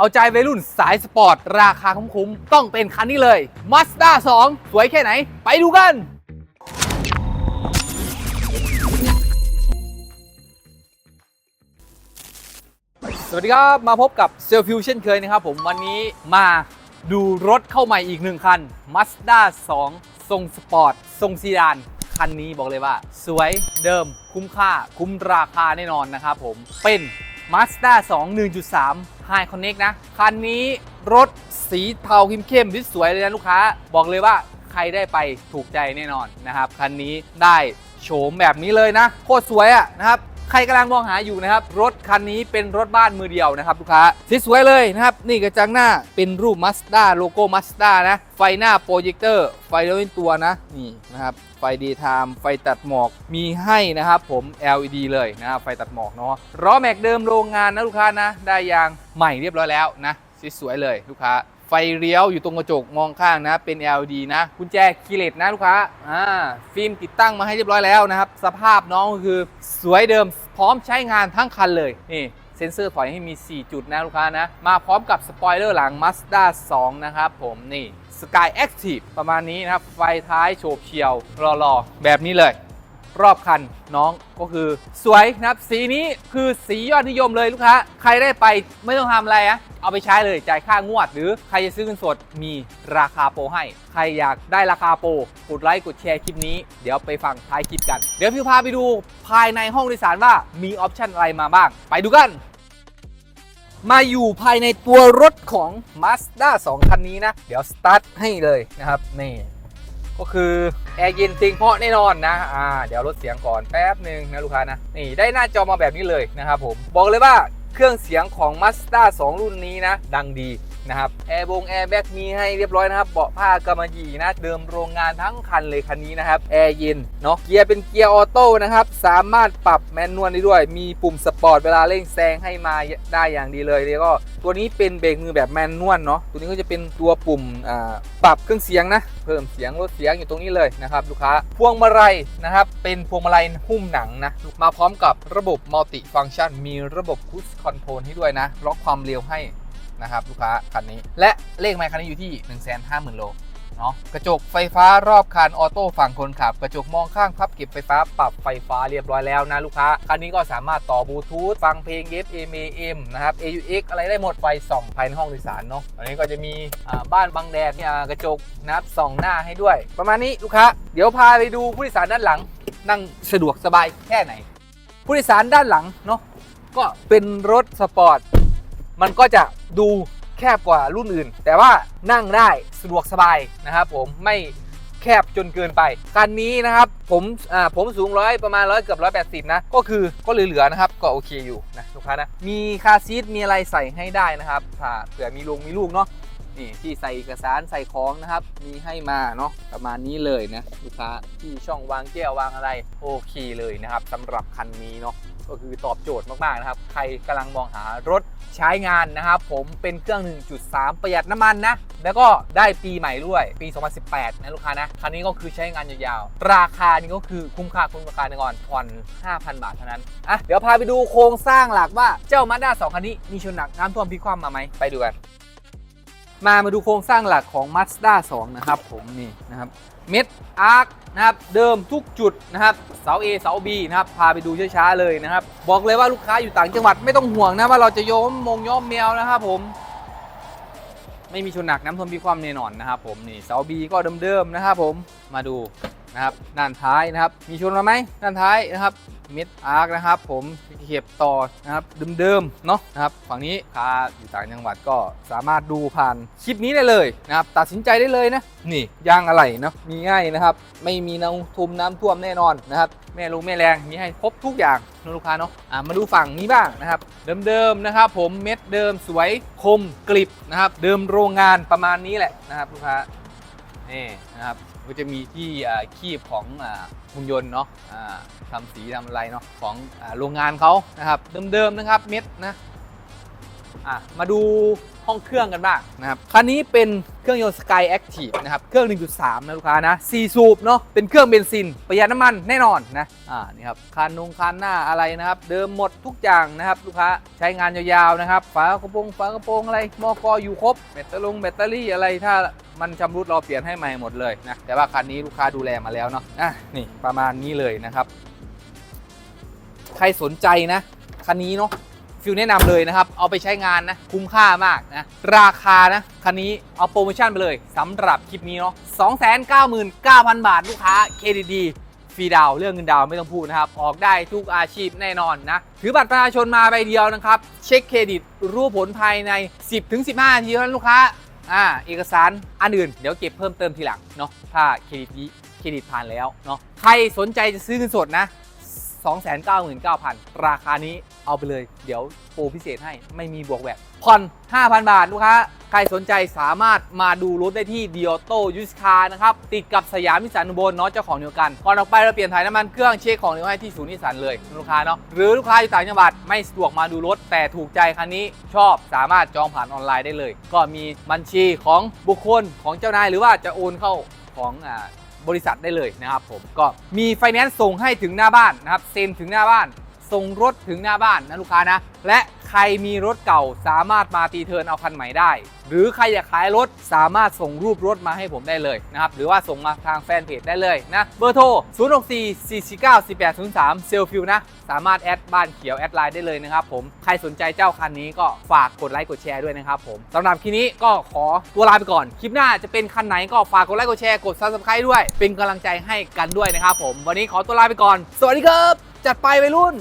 เอาใจวัยรุ่นสายสปอร์ต ราคาคุ้มๆ ต้องเป็นคันนี้เลย Mazda 2 สวยแค่ไหน ไปดูกัน สวัสดีครับ มาพบกับเซลฟิวเช่นเคยนะครับผมวันนี้มาดูรถเข้าใหม่อีกหนึ่งคัน Mazda 2 ทรงสปอร์ต ทรงซีดาน คันนี้บอกเลยว่า สวยเดิมคุ้มค่าคุ้มราคาแน่นอนนะครับผมเป็น Mazda 2 1.3 High Connect นะ คันนี้รถสีเทาเข้มๆที่สวยเลยนะลูกค้า บอกเลยว่าใครได้ไปถูกใจแน่นอนนะครับ คันนี้ได้โฉมแบบนี้เลยนะ โคตรสวยอะนะครับ ใครกำลังมองหาอยู่นะครับ รถคันนี้เป็นรถบ้านมือเดียวนะครับลูกค้าสวยเลยนะครับ นี่กระจังหน้าเป็นรูป Mazda โลโก้ Mazda นะ ไฟหน้าโปรเจคเตอร์ ไฟเลี้ยวเป็นตัวนะ นี่นะครับ ไฟดีไทม์ไฟตัดหมอกมีให้นะครับผม LED เลยนะครับไฟตัดหมอกเนาะล้อแม็กเดิมโรงงานนะลูกค้านะ ได้ยางใหม่เรียบร้อยแล้วนะสวยๆเลยลูกค้า ไฟเลี้ยวอยู่ตรงกระจกมองข้างนะ เป็น LED นะกุญแจคีเลสนะลูกค้าอ่าฟิล์มติดตั้งมาให้เรียบร้อยแล้วนะครับ สภาพน้องก็คือสวยเดิมพร้อมใช้งานทั้งคันเลยนี่เซ็นเซอร์ถอยให้มี 4 จุดนะลูกค้านะ มาพร้อมกับสปอยเลอร์หลัง Mazda 2 นะครับผมนี่ Sky Active ประมาณนี้นะครับ ไฟท้ายโฉบเฉียวรอๆ แบบนี้เลย รอบคันน้องก็คือสวยนะครับสีนี้คือสียอดนิยมเลยลูกค้า ใครได้ไปไม่ต้องทำอะไรอะเอาไปใช้เลยจ่ายค่างวด หรือใครจะซื้อเงินสดมีราคาโปรให้ ใครอยากได้ราคาโปรกดไลค์กดแชร์คลิปนี้ เดี๋ยวไปฟังท้ายคลิปกัน เดี๋ยวพี่พาไปดูภายในห้องโดยสารว่ามีออปชันอะไรมาบ้าง ไปดูกันมาอยู่ภายในตัวรถของ Mazda 2 คันนี้นะ เดี๋ยวสตาร์ทให้เลยนะครับ นี่ ก็คือแอร์เย็นสิงเพราะแน่นอนนะอ่าเดี๋ยวลดเสียงก่อนแป๊บหนึ่งนะลูกค้านะนี่ได้หน้าจอมาแบบนี้เลยนะครับผมบอกเลยว่าเครื่องเสียงของ Mazda 2 รุ่นนี้นะ ดังดี นะครับแอร์บงแอร์แบ็กมีให้เรียบร้อยนะครับ เบาะผ้ากำมะหยี่นะ เดิมโรงงานทั้งคันเลยคันนี้นะครับ แอร์เย็นเนาะเกียร์เป็นเกียร์ออโต้นะครับ สามารถปรับแมนนวลได้ด้วย มีปุ่มสปอร์ตเวลาเร่งแซงให้มาได้อย่างดีเลยแล้วก็ตัวนี้เป็นเบรกมือแบบแมนนวลเนาะตัวนี้ก็จะเป็นตัวปุ่มปรับเครื่องเสียงนะ เพิ่มเสียงลดเสียงอยู่ตรงนี้เลยนะครับลูกค้าพวงมาลัยนะครับเป็นพวงมาลัยหุ้มหนังนะมาพร้อมกับระบบมัลติฟัง c t ชันมีระบบคู i คอนโทรลให้ด้วยนะล็อกความเร็วให้ นะครับลูกค้าคันนี้ และเลขไมล์คันนี้อยู่ที่ 1 5 0 0 0 0โลเนาะกระจกไฟฟ้ารอบคันออโต้ฝั่งคนขับ กระจกมองข้างพับเก็บไฟฟ้าปรับไฟฟ้าเรียบร้อยแล้วนะลูกค้า คันนี้ก็สามารถต่อบลูทูธฟังเพลง FM AM นะครับ AUX อะไรได้หมดไฟส่องภายในห้องโดยสารเนาะอันนี้ก็จะมีบ้านบังแดดเนี่ยกระจกนะครับส่องหน้าให้ด้วย ประมาณนี้ลูกค้า เดี๋ยวพาไปดูผู้โดยสารด้านหลัง นั่งสะดวกสบายแค่ไหน ผู้โดยสารด้านหลังเนาะก็เป็นรถสปอร์ต มันก็จะดูแคบกว่ารุ่นอื่น แต่ว่านั่งได้สะดวกสบายนะครับผมไม่แคบจนเกินไปคันนี้นะครับผมอ่าผมสูงร้อยประมาณร้อยเกือบร้อยแปดสิบนะ ก็คือก็เหลือๆนะครับ ก็โอเคอยู่นะลูกค้านะมีคาซีทมีอะไรใส่ให้ได้นะครับถ้าเผื่อมีลุงมีลูกเนาะนี่ที่ใส่เอกสารใส่ของนะครับ มีให้มาเนาะประมาณนี้เลยนะลูกค้าที่ช่องวางแก้ววางอะไรโอเคเลยนะครับสำหรับคันนี้เนาะ ก็คือตอบโจทย์มากๆนะครับ ใครกำลังมองหารถใช้งานนะครับ ผมเป็นเครื่อง 1.3 ประหยัดน้ำมันนะ แล้วก็ได้ปีใหม่ด้วย ปี 2018 นะลูกค้านะ คันนี้ก็คือใช้งานยาวๆ ราคานี่ก็คือคุ้มค่าคุ้มราคาแน่นอนผ่อน 5,000 บาทเท่านั้น อะ เดี๋ยวพาไปดูโครงสร้างหลักว่าเจ้ามาด้า2คันนี้มีชนหนักน้ำท่วมพิคว่ำมาไหมไปดูกัน มามาดูโครงสร้างหลักของ Mazda 2 นะครับผมนี่นะครับเม็ดอาร์คนะครับเดิมทุกจุดนะครับเสา A เสา B นะครับพาไปดูช้าๆเลยนะครับ บอกเลยว่าลูกค้าอยู่ต่างจังหวัดไม่ต้องห่วงนะว่าเราจะโยมมงย้อมแมวนะครับผม ไม่มีชนหนักน้ำท่วมพิความแน่นอนนะครับผมนี่เสา B ก็เดิมๆนะครับผมมาดูนะครับด้านท้ายนะครับ มีชนมาไหมด้านท้ายนะครับ ม็ดอาร์คนะครับผมเข็บต่อนะครับเดิมๆเนาะนะครับฝั่งนี้ค้าอยู่ต่างจังหวัดก็สามารถดูผ่านคลิปนี้ได้เลยนะครับตัดสินใจได้เลยนะนี่ยางอะไรเนาะมีง่ายนะครับ ไม่มีน้ำทุมน้ำท่วมแน่นอนนะครับแม่ลุงแม่แรงมีให้ครบทุกอย่างนะลูกค้าเนาะอ่ามาดูฝั่งนี้บ้างนะครับเดิมๆนะครับ ผมเม็ดเดิมสวยคมกริบนะครับเดิมโรงงานประมาณนี้แหละนะครับลูกค้า นี่นะครับก็จะมีที่คีบของหุ่นยนต์เนาะทำสีทำอะไรเนาะของโรงงานเขานะครับเดิมๆนะครับเม็ดนะ อะมาดูห้องเครื่องกันบ้างนะครับคันนี้เป็นเครื่องยนต์ Sky Active นะครับ เครื่อง 1.3 นะลูกค้านะ4สูบเนาะเป็นเครื่องเบนซิน ประหยัดน้ำมันแน่นอนนะอ่านี่ครับคันนงคันหน้าอะไรนะครับ เดิมหมดทุกอย่างนะครับ ลูกค้าใช้งานยาวๆนะครับ ฝากระโปรงฝากระโปรงอะไรมอกออยู่ครบแบตเตอรี่แบตเตอรี่อะไรถ้ามันชำรุดเราเปลี่ยนให้ใหม่หมดเลยนะแต่ว่าคันนี้ลูกค้าดูแลมาแล้วเนาะอะนี่ประมาณนี้เลยนะครับ ใครสนใจนะคันนี้เนาะ ฟิวแนะนำเลยนะครับ เอาไปใช้งานนะ คุ้มค่ามากนะ ราคานะคันนี้เอาโปรโมชั่นไปเลยสำหรับคลิปนี้เนาะ299,000บาทลูกค้า KDD ฟรีดาวเรื่องเงินดาวไม่ต้องพูดนะครับ ออกได้ทุกอาชีพแน่นอนนะ ถือบัตรประชาชนมาใบเดียวนะครับ เช็คเครดิตรู้ผลภายใน 10-15นาทีเท่านั้นลูกค้าอ่าเอกสารอันอื่นเดี๋ยวเก็บเพิ่มเติมทีหลังเนาะถ้าเครดิตนี้เครดิตผ่านแล้วเนาะใครสนใจจะซื้อเงินสดนะ 299,000 ราคานี้เอาไปเลย เดี๋ยวโปรพิเศษให้ไม่มีบวกแวดผ่อน 5,000 บาท ลูกค้า ใครสนใจสามารถมาดูรถได้ที่ดิออโต้ยูสคาร์นะครับ ติดกับสยามนิสสันอุบลเนาะเจ้าของเดียวกัน ก่อนออกไปเราเปลี่ยนถ่ายน้ำมันเครื่องเช็คของเดียวให้ที่ศูนย์นิสสันเลยลูกค้าเนาะหรือลูกค้าอยู่ต่างจังหวัดไม่สะดวกมาดูรถ แต่ถูกใจคันนี้ชอบสามารถจองผ่านออนไลน์ได้เลย ก็มีบัญชีของบุคคลของเจ้านายหรือว่าจะโอนเข้าของอ่า บริษัทได้เลยนะครับผมก็มีไฟแนนซ์ส่งให้ถึงหน้าบ้านนะครับเซ็นถึงหน้าบ้าน ส่งรถถึงหน้าบ้านนะลูกค้านะ และ ใครมีรถเก่าสามารถมาตีเทินเอาคันใหม่ได้ หรือใครอยากขายรถสามารถส่งรูปรถมาให้ผมได้เลยนะครับ หรือว่าส่งมาทางแฟนเพจได้เลยนะ เบอร์โทร 0 6 4 4 4 9 4 8 0 3 เซลฟิวนะ สามารถแอดบ้านเขียวแอดไลน์ได้เลยนะครับผม ใครสนใจเจ้าคันนี้ก็ฝากกดไลค์กดแชร์ด้วยนะครับผมสำหรับคลิปนี้ก็ขอตัวลาไปก่อน คลิปหน้าจะเป็นคันไหนก็ฝากกดไลค์กดแชร์กด subscribe ด้วย เป็นกำลังใจให้กันด้วยนะครับผม วันนี้ขอตัวลาไปก่อน สวัสดีครับ จัดไปไปรุ่น